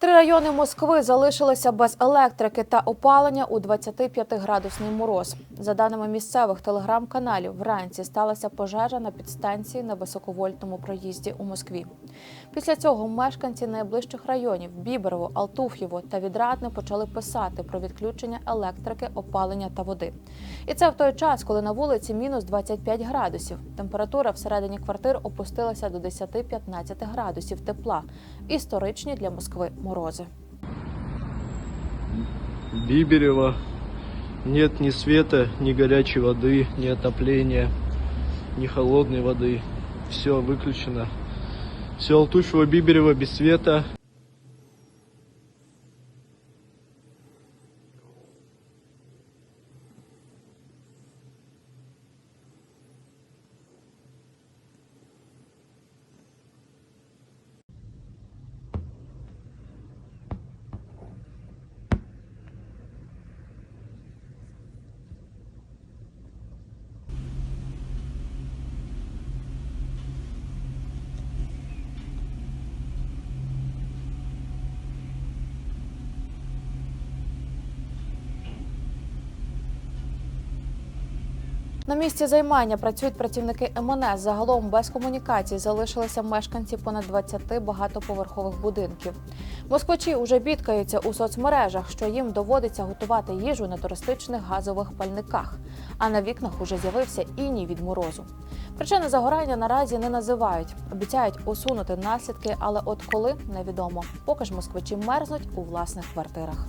Три райони Москви залишилися без електрики та опалення у 25-градусний мороз. За даними місцевих телеграм-каналів, вранці сталася пожежа на підстанції на високовольтному проїзді у Москві. Після цього мешканці найближчих районів Біберово, Алтуф'єво та Відрадне почали писати про відключення електрики, опалення та води. І це в той час, коли на вулиці мінус 25 градусів. Температура всередині квартир опустилася до 10-15 градусів тепла. Історичні для Москви морози. Биберево. Нет ни света, ни горячей воды, ни отопления, ни холодной воды. Все выключено. Все Алтушево, Биберево без света. На місці займання працюють працівники МНС. Загалом без комунікацій залишилися мешканці понад 20 багатоповерхових будинків. Москвичі уже бідкаються у соцмережах, що їм доводиться готувати їжу на туристичних газових пальниках. А на вікнах уже з'явився іній від морозу. Причини загорання наразі не називають. Обіцяють усунути наслідки, але от коли невідомо. Поки ж москвичі мерзнуть у власних квартирах.